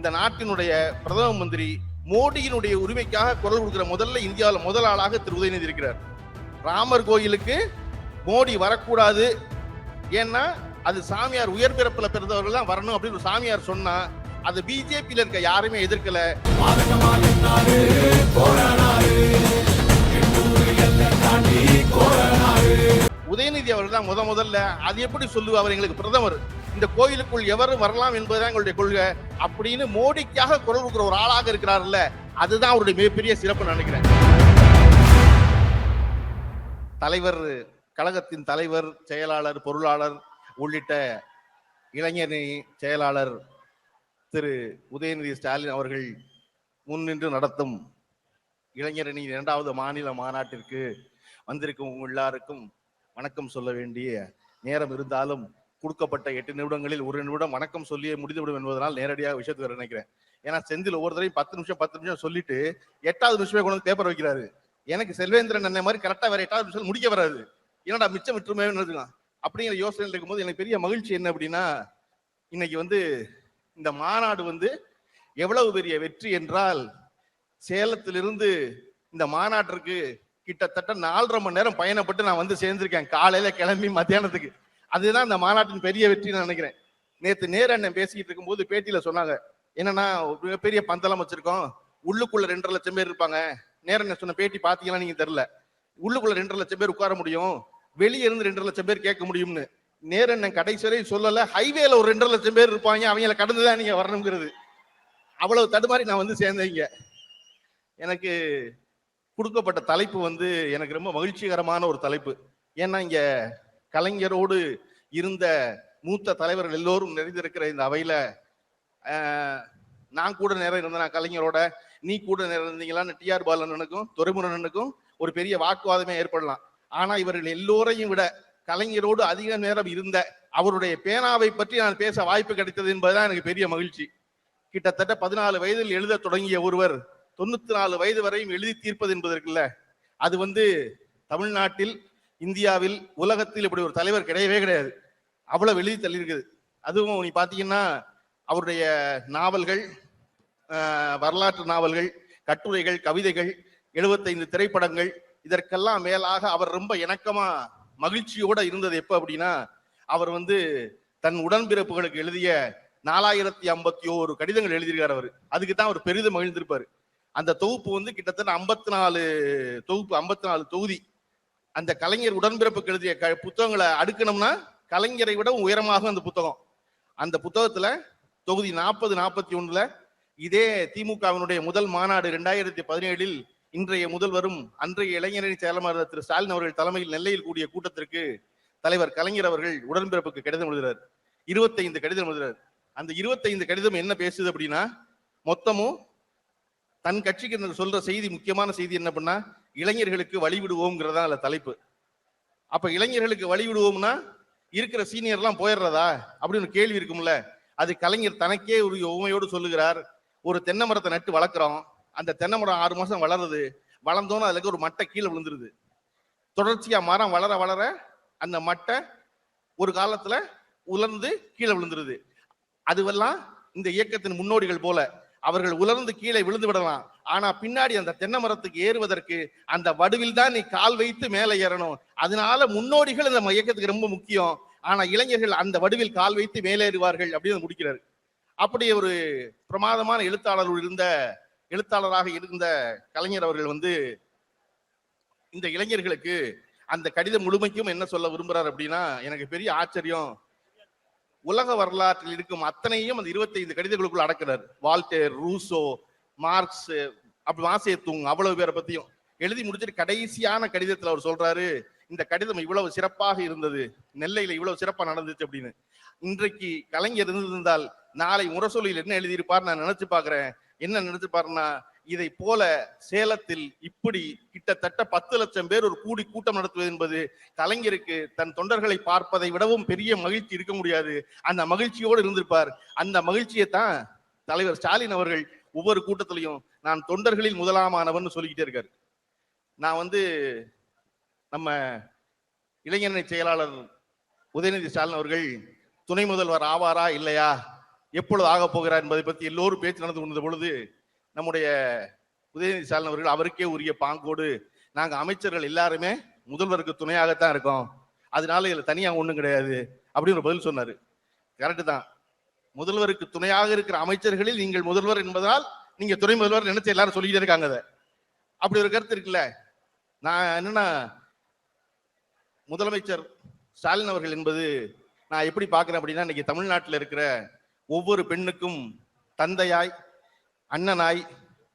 இந்த நாட்டினுடைய பிரதம மந்திரி மோடியினுடைய உரிமைக்காக குரல் கொடுக்கிற முதல்ல இந்தியாவில் முதல் ஆளாக திரு உதயநிதி இருக்கிறார். ராமர் கோயிலுக்கு மோடி வரக்கூடாது. ஏன்னா அது சாமியார் உயர் பிறப்பில் பிறந்தவர்கள் தான் வரணும் அப்படின்னு ஒரு சாமியார் சொன்னா அது பிஜேபியில் இருக்க யாருமே எதிர்க்கல. உதயநிதி அவர்கள் தான் முத முதல்ல. அது எப்படி சொல்லுவார் அவர் எங்களுக்கு பிரதமர்? இந்த கோயிலுக்குள் எவரும் வரலாம் என்பதுதான் எங்களுடைய கொள்கை. அப்படின்னு மோடிக்காக குரல் கொடுக்குற ஒரு ஆளாக இருக்கிறார்ல அதுதான் அவருடைய மிகப்பெரிய சிறப்பு நினைக்கிறேன். தலைவர் கழகத்தின் தலைவர் செயலாளர் பொருளாளர் உள்ளிட்ட இளைஞரணி செயலாளர் திரு. உதயநிதி ஸ்டாலின் அவர்கள் முன்னின்று நடத்தும் இளைஞரணி இரண்டாவது மாநில மாநாட்டிற்கு வந்திருக்கும் எல்லாருக்கும் வணக்கம் சொல்ல வேண்டிய நேரம் இருந்தாலும் கொடுக்கப்பட்ட எட்டு நிமிடங்களில் ஒரு நிமிடம் வணக்கம் சொல்லியே முடிந்துவிடும் என்பதனால் நேரடியாக விஷயத்துக்கு நினைக்கிறேன். ஏன்னா செந்தில் ஒவ்வொருத்தரையும் பத்து நிமிஷம் பத்து நிமிஷம் சொல்லிட்டு எட்டாவது நிமிஷமே கொண்டு வந்து பேப்பர் வைக்கிறாரு. எனக்கு செல்வேந்திரன் அண்ணன் மாதிரி கரெக்டா வேற எட்டாவது நிமிஷம் முடிக்க வராது. என்னடா மிச்சம் விட்டுருமே இருக்கலாம் அப்படிங்கிற யோசனையில் இருக்கும்போது எனக்கு பெரிய மகிழ்ச்சி என்ன அப்படின்னா இன்னைக்கு வந்து இந்த மாநாடு வந்து எவ்வளவு பெரிய வெற்றி என்றால் சேலத்திலிருந்து இந்த மாநாட்டிற்கு கிட்டத்தட்ட நாலரை மணி நேரம் பயணப்பட்டு நான் வந்து சேர்ந்திருக்கேன். காலையில கிளம்பி மத்தியானத்துக்கு. அதுதான் இந்த மாநாட்டின் பெரிய வெற்றி நான் நினைக்கிறேன். நேற்று நேர அண்ணன் பேசிக்கிட்டு இருக்கும்போது பேட்டியில சொன்னாங்க என்னன்னா மிகப்பெரிய பந்தலம் வச்சிருக்கோம். உள்ளுக்குள்ள ரெண்டரை லட்சம் பேர் இருப்பாங்க. நேர அண்ணன் சொன்ன பேட்டி பாத்தீங்கன்னா நீங்க தெரியல. உள்ளுக்குள்ள ரெண்டரை லட்சம் பேர் உட்கார முடியும். வெளியே இருந்து ரெண்டரை லட்சம் பேர் கேட்க முடியும்னு. நேர அண்ணன் கடைசி வரை சொல்லல ஹைவேல ஒரு ரெண்டரை லட்சம் பேர் இருப்பாங்க அவங்கள கடந்துதான் நீங்க வரணுங்கிறது. அவ்வளவு தடுமாறி நான் வந்து சேர்ந்தேங்க எனக்கு கொடுக்கப்பட்ட தலைப்பு வந்து எனக்கு ரொம்ப மகிழ்ச்சிகரமான ஒரு தலைப்பு. ஏன்னா இங்க கலைஞரோடு இருந்த மூத்த தலைவர்கள் எல்லோரும் நிறைந்திருக்கிற இந்த அவையில நான் கூட நேரம் இருந்தேன் கலைஞரோட நீ கூட நேரம் இருந்தீங்களான்னு டிஆர் பாலனுக்கும் துரைமுருகனுக்கும் ஒரு பெரிய வாக்குவாதமே ஏற்படலாம். ஆனா இவர்கள் எல்லோரையும் விட கலைஞரோடு அதிக நேரம் இருந்த அவருடைய பேனாவை பற்றி நான் பேச வாய்ப்பு கிடைத்தது என்பதுதான் எனக்கு பெரிய மகிழ்ச்சி. கிட்டத்தட்ட பதினாலு வயதில் எழுத தொடங்கிய ஒருவர் தொண்ணூத்தி நாலு வயது வரையும் எழுதி தீர்ப்பது என்பது இருக்குல்ல அது வந்து தமிழ்நாட்டில் இந்தியாவில் உலகத்தில் இப்படி ஒரு தலைவர் கிடையவே கிடையாது. அவ்வளவு எழுதி தள்ளியிருக்குது. அதுவும் நீ பார்த்தீங்கன்னா அவருடைய நாவல்கள் வரலாற்று நாவல்கள் கட்டுரைகள் கவிதைகள் எழுபத்தைந்து திரைப்படங்கள் இதற்கெல்லாம் மேலாக அவர் ரொம்ப இணக்கமா மகிழ்ச்சியோட இருந்தது எப்ப அப்படின்னா அவர் வந்து தன் உடன்பிறப்புகளுக்கு எழுதிய நாலாயிரத்தி ஐம்பத்தி ஓரு கடிதங்கள் எழுதியிருக்கார் அவர். அதுக்கு தான் அவர் பெரிதும் மகிழ்ந்திருப்பாரு. அந்த தொகுப்பு வந்து கிட்டத்தட்ட ஐம்பத்தி நாலு தொகுப்பு ஐம்பத்தி நாலு தொகுதி அந்த கலைஞர் உடன்பிறப்புக்கு எழுதிய க புத்தகங்களை அடுக்கணும்னா கலைஞரை விட உயரமாக அந்த புத்தகம். அந்த புத்தகத்துல தொகுதி நாற்பது நாற்பத்தி ஒண்ணுல இதே திமுகவினுடைய முதல் மாநாடு ரெண்டாயிரத்தி பதினேழில் இன்றைய முதல்வரும் அன்றைய இளைஞரணி செயலமாக திரு ஸ்டாலின் அவர்கள் தலைமையில் நெல்லையில் கூடிய கூட்டத்திற்கு தலைவர் கலைஞர் அவர்கள் உடன்பிறப்புக்கு கடிதம் எழுதுறார். இருபத்தைந்து கடிதம் எழுதுறார். அந்த இருபத்தைந்து கடிதம் என்ன பேசுது அப்படின்னா மொத்தமும் தன் கட்சிக்கு சொல்ற செய்தி முக்கியமான செய்தி என்ன பண்ணா இளைஞர்களுக்கு வழிவிடுவோம்ங்கிறதா அதுல தலைப்பு. அப்ப இளைஞர்களுக்கு வழிவிடுவோம்னா இருக்கிற சீனியர்லாம் போயிடுறதா? அப்படின்னு ஒரு கேள்வி இருக்கும்ல. அது கலைஞர் தனக்கே ஒரு உண்மையோடு சொல்லுகிறார். ஒரு தென்னை மரத்தை நட்டு வளர்க்குறோம். அந்த தென்னை மரம் ஆறு மாசம் வளருது. வளர்ந்தோன்னு அதுல இருக்க ஒரு மட்டை கீழே விழுந்துருது. தொடர்ச்சியா மரம் வளர வளர அந்த மட்டை ஒரு காலத்துல உலர்ந்து கீழே விழுந்துருது. அதுவெல்லாம் இந்த இயக்கத்தின் முன்னோடிகள் போல. அவர்கள் உலர்ந்து கீழே விழுந்து விடலாம். ஆனா பின்னாடி அந்த தென்னை மரத்துக்கு ஏறுவதற்கு அந்த வடுவில் தான் நீ கால் வைத்து மேலே ஏறணும். அதனால முன்னோடிகள் இந்த இயக்கத்துக்கு ரொம்ப முக்கியம். ஆனா இளைஞர்கள் அந்த வடுவில் கால் வைத்து மேலேறுவார்கள் அப்படின்னு முடிக்கிறார். அப்படி ஒரு பிரமாதமான எழுத்தாளர் இருந்த எழுத்தாளராக இருந்த கலைஞர் அவர்கள் வந்து இந்த இளைஞர்களுக்கு அந்த கடிதம் முழுமைக்கும் என்ன சொல்ல விரும்புறார் அப்படின்னா எனக்கு பெரிய ஆச்சரியம். உலக வரலாற்றில் இருக்கும் அத்தனையும் அந்த இருபத்தைந்து கடிதங்களுக்குள் அடக்கிறார். வால்டேர் ரூசோ மார்க்ஸ் அப்படி வாசேத்துங் அவ்வளவு பேரை பத்தியும். எழுதி முடிச்சிட்டு கடைசியான கடிதத்துல அவர் சொல்றாரு இந்த கடிதம் இவ்வளவு சிறப்பாக இருந்தது நெல்லையில இவ்வளவு சிறப்பா நடந்துச்சு அப்படின்னு. இன்றைக்கு கலைஞர் இருந்திருந்தால் நாளை முரசொலியில் என்ன எழுதியிருப்பார் நான் நினைச்சு பாக்குறேன் என்ன நினைச்சு பாருன்னா இதை போல சேலத்தில் இப்படி கிட்டத்தட்ட பத்து லட்சம் பேர் ஒரு கூடி கூட்டம் நடத்துவது என்பது கலைஞருக்கு தன் தொண்டர்களை பார்ப்பதை விடவும் பெரிய மகிழ்ச்சி இருக்க முடியாது. அந்த மகிழ்ச்சியோடு இருந்திருப்பார். அந்த மகிழ்ச்சியை தான் தலைவர் ஸ்டாலின் அவர்கள் ஒவ்வொரு கூட்டத்திலையும் நான் தொண்டர்களில் முதலாமானவன் சொல்லிக்கிட்டே இருக்காரு. நான் வந்து நம்ம இளைஞரணி செயலாளர் உதயநிதி ஸ்டாலின் அவர்கள் துணை முதல்வர் ஆவாரா இல்லையா? எப்பொழுது ஆகப் போகிறார் என்பதை பற்றி எல்லோரும் பேச்சு நடந்து கொண்ட பொழுது நம்முடைய உதயநிதி ஸ்டாலின் அவர்கள் அவருக்கே உரிய பாங்கோடு. நாங்க அமைச்சர்கள் எல்லாருமே முதல்வருக்கு துணையாகத்தான் இருக்கோம். அதனால இதுல தனியா ஒண்ணும் கிடையாது. அப்படின்னு ஒரு பதில் சொன்னாரு. கரெக்டு தான். முதல்வருக்கு துணையாக இருக்கிற அமைச்சர்களில் நீங்கள் முதல்வர் என்பதால் நீங்க துணை முதல்வர் நினைச்சு எல்லாரும் சொல்லிக்கிட்டே இருக்காங்க அதை. அப்படி ஒரு கருத்து இருக்குல்ல. நான் என்னன்னா முதலமைச்சர் ஸ்டாலின் அவர்கள் என்பது நான் எப்படி பார்க்குறேன் அப்படின்னா இன்னைக்கு தமிழ்நாட்டில் இருக்கிற ஒவ்வொரு பெண்ணுக்கும் தந்தையாய் அண்ணனாய்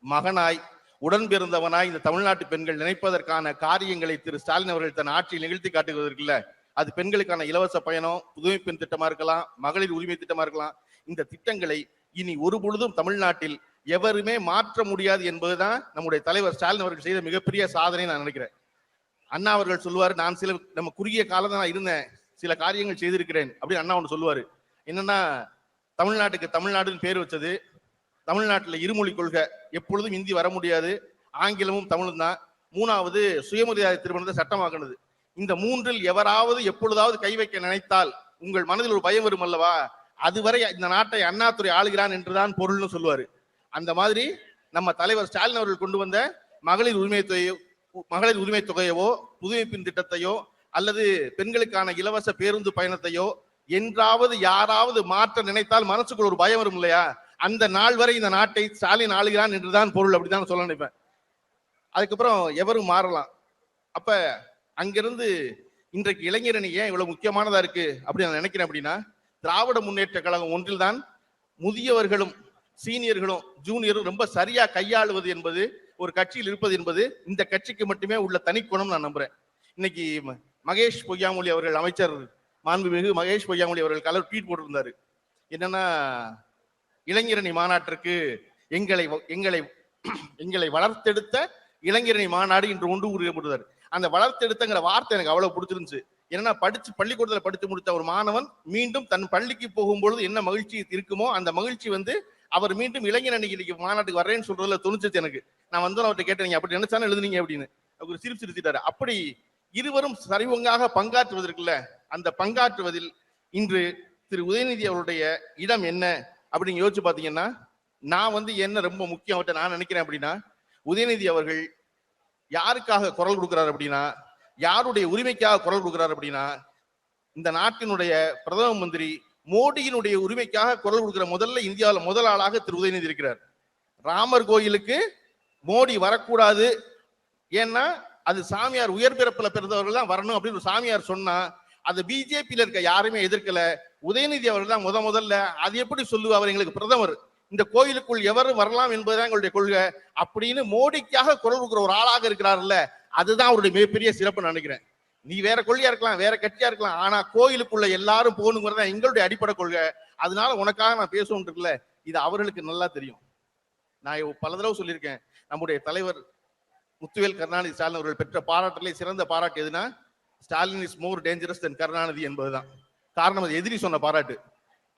மகனாய் உடன் பிறந்தவனாய் இந்த தமிழ்நாட்டு பெண்கள் நினைப்பதற்கான காரியங்களை திரு ஸ்டாலின் அவர்கள் தன் ஆட்சியில் நிகழ்த்தி காட்டுவதற்குல்ல அது பெண்களுக்கான இலவச பயணம் புதுமை பெண் திட்டமா இருக்கலாம் மகளிர் உரிமை திட்டமா இருக்கலாம். இந்த திட்டங்களை இனி ஒரு பொழுதும் தமிழ்நாட்டில் எவருமே மாற்ற முடியாது என்பதுதான் நம்முடைய தலைவர் ஸ்டாலின் அவர்கள் செய்த மிகப்பெரிய சாதனை நான் நினைக்கிறேன். அண்ணா அவர்கள் சொல்லுவார் நான் சில நம்ம குறுகிய காலம் தான் நான் இருந்தேன் சில காரியங்கள் செய்திருக்கிறேன் அப்படின்னு அண்ணா ஒன்று சொல்லுவார். என்னன்னா தமிழ்நாட்டுக்கு தமிழ்நாடுன்னு பேர் வச்சது தமிழ்நாட்டில் இருமொழி கொள்கை எப்பொழுதும் இந்தி வர முடியாது. ஆங்கிலமும் தமிழும் தான். மூணாவது சுயமரியாதை திருமணத்தை சட்டமாக்கினது. இந்த மூன்றில் எவராவது எப்பொழுதாவது கை வைக்க நினைத்தால் உங்கள் மனதில் ஒரு பயம் வரும் அல்லவா? அதுவரை இந்த நாட்டை அண்ணாத்துறை ஆளுகிறான் என்றுதான் பொருள்னு சொல்லுவாரு. அந்த மாதிரி நம்ம தலைவர் ஸ்டாலின் அவர்கள் கொண்டு வந்த மகளிர் உரிமை தொகையோ மகளிர் உரிமை தொகையவோ புதுமைப்பின் திட்டத்தையோ அல்லது பெண்களுக்கான இலவச பேருந்து பயணத்தையோ என்றாவது யாராவது மாற்ற நினைத்தால் மனசுக்குள்ள ஒரு பயம் வரும் இல்லையா? அந்த நாள் வரை இந்த நாட்டை ஸ்டாலின் ஆளுகிறான் என்றுதான் பொருள் அப்படிதான் சொல்ல நினைப்பேன். அதுக்கப்புறம் எவரும் மாறலாம். அப்ப அங்கிருந்து இன்றைக்கு இளைஞரணி ஏன் இவ்வளவு முக்கியமானதா இருக்கு அப்படி நான் நினைக்கிறேன் அப்படின்னா திராவிட முன்னேற்ற கழகம் ஒன்றில் தான் முதியவர்களும் சீனியர்களும் ஜூனியரும் ரொம்ப சரியா கையாளுவது என்பது ஒரு கட்சியில் இருப்பது என்பது இந்த கட்சிக்கு மட்டுமே உள்ள தனிக்குணம் நான் நம்புறேன். இன்னைக்கு ம- மகேஷ் பொய்யாமொழி அவர்கள் அமைச்சர் மாண்புமிகு மகேஷ் பொய்யாமொழி அவர்கள் கலர் ட்வீட் போட்டிருந்தாரு. என்னன்னா இளைஞரணி மாநாட்டிற்கு எங்களை வ- எங்களை எங்களை வளர்த்தெடுத்த இளைஞரணி மாநாடு இன்று ஒன்று கூறப்படுதார் அந்த வளர்த்தெடுத்தங்கிற வார்த்தை எனக்கு அவ்வளவு பிடிச்சிருந்துச்சு. ஏன்னா படிச்சு பள்ளிக்கூடத்தில் படித்து முடித்த ஒரு மாணவன் மீண்டும் தன் பள்ளிக்கு போகும்பொழுது என்ன மகிழ்ச்சி இருக்குமோ அந்த மகிழ்ச்சி வந்து அவர் மீண்டும் இளைஞர் அன்னைக்கு மாநாட்டுக்கு வர்றேன்னு சொல்றதுல துணிச்சது எனக்கு. நான் வந்து அவர்கிட்ட கேட்டேன் நீங்க அப்படி நினைச்சானே எழுதுனீங்க? அப்படின்னு. அவர் சிரிப்பு சிரிச்சிட்டாரு. அப்படி இருவரும் சரிவங்காக பங்காற்றுவதற்குள்ள அந்த பங்காற்றுவதில் இன்று திரு உதயநிதி அவருடைய இடம் என்ன? அப்படின்னு யோசிச்சு பாத்தீங்கன்னா நான் வந்து என்ன ரொம்ப முக்கியம் அவர்கிட்ட நான் நினைக்கிறேன் அப்படின்னா உதயநிதி அவர்கள் யாருக்காக குரல் கொடுக்குறாரு அப்படின்னா யாருடைய உரிமைக்காக குரல் கொடுக்குறாரு அப்படின்னா இந்த நாட்டினுடைய பிரதம மந்திரி மோடியினுடைய உரிமைக்காக குரல் கொடுக்குற முதல்ல இந்தியாவில் முதல் ஆளாக திரு உதயநிதி இருக்கிறார். ராமர் கோயிலுக்கு மோடி வரக்கூடாது. ஏன்னா அது சாமியார் உயர் பிறப்பில் பிறந்தவர்கள் தான் வரணும் அப்படின்னு ஒரு சாமியார் சொன்னா அது பிஜேபியில் இருக்க யாருமே எதிர்க்கல. உதயநிதி அவர்கள் தான் முத முதல்ல அது எப்படி சொல்லுவா அவர் எங்களுக்கு பிரதமர்? இந்த கோயிலுக்குள் எவர் வரலாம் என்பதுதான் எங்களுடைய கொள்கை. அப்படின்னு மோடிக்காக குரல் கொடுக்குற ஒரு ஆளாக இருக்கிறார்ல அதுதான் அவருடைய மிகப்பெரிய சிறப்பு நினைக்கிறேன். நீ வேற கொள்கையா இருக்கலாம் வேற கட்சியா இருக்கலாம் ஆனா கோயிலுக்குள்ள எல்லாரும் போகணுங்கிறது தான் எங்களுடைய அடிப்படை கொள்கை. அதனால உனக்காக நான் பேசணும் இருக்குல்ல இது அவர்களுக்கு நல்லா தெரியும். நான் பல தடவை சொல்லியிருக்கேன் நம்முடைய தலைவர் முத்துவேல் கருணாநிதி ஸ்டாலின் அவர்கள் பெற்ற பாராட்டிலே சிறந்த பாராட்டு எதுனா Stalin is more dangerous than Karunanidhi என்பதுதான். காரணம் அது எதிரி சொன்ன பாராட்டு.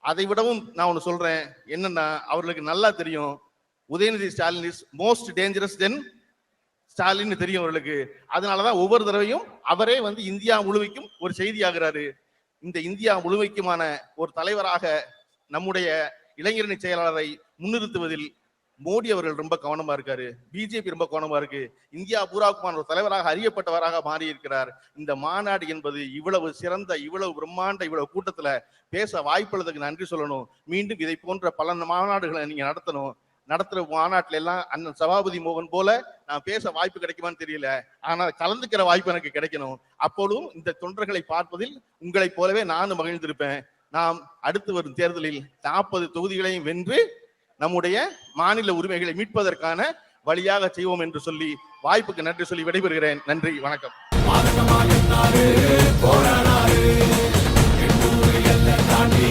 அதை விடவும் நான் ஒன்று சொல்றேன். என்னன்னா அவர்களுக்கு நல்லா தெரியும். Udhayanidhi Stalin is most dangerous than Stalin தெரியும் அவர்களுக்கு. அதனாலதான் ஒவ்வொரு தடவையும் அவரே வந்து இந்தியா முழுமைக்கும் ஒரு செய்தி ஆகிறாரு இந்த இந்தியா முழுமைக்குமான ஒரு தலைவராக நம்முடைய இளைஞரணி செயலாளரை முன்னிறுத்துவதில் மோடி அவர்கள் ரொம்ப கவனமா இருக்காரு பிஜேபி ரொம்ப கவனமா இருக்கு இந்தியா பூராக்குமான ஒரு தலைவராக அறியப்பட்டவராக மாறி இருக்கிறார் இந்த மாநாடு என்பது இவ்வளவு சிறந்த இவ்வளவு பிரம்மாண்ட இவ்வளவு கூட்டத்துல பேச வாய்ப்புள்ளதுக்கு நன்றி சொல்லணும். மீண்டும் இதை போன்ற பல மாநாடுகளை நீங்க நடத்தணும். நடத்துற மாநாட்டுல எல்லாம் அண்ணன் சபாபதி மோகன் போல நான் பேச வாய்ப்பு கிடைக்குமான்னு தெரியல. ஆனால் கலந்துக்கிற வாய்ப்பு எனக்கு கிடைக்கணும். அப்பொழுதும் இந்த தொண்டர்களை பார்ப்பதில் உங்களைப் போலவே நானும் மகிழ்ந்திருப்பேன். நாம் அடுத்து வரும் தேர்தலில் நாற்பது தொகுதிகளையும் வென்று நம்முடைய மாநில உரிமைகளை மீட்பதற்கான வழியாக செய்வோம் என்று சொல்லி வாய்ப்புக்கு நன்றி சொல்லி விடைபெறுகிறேன். நன்றி வணக்கம். தாண்டி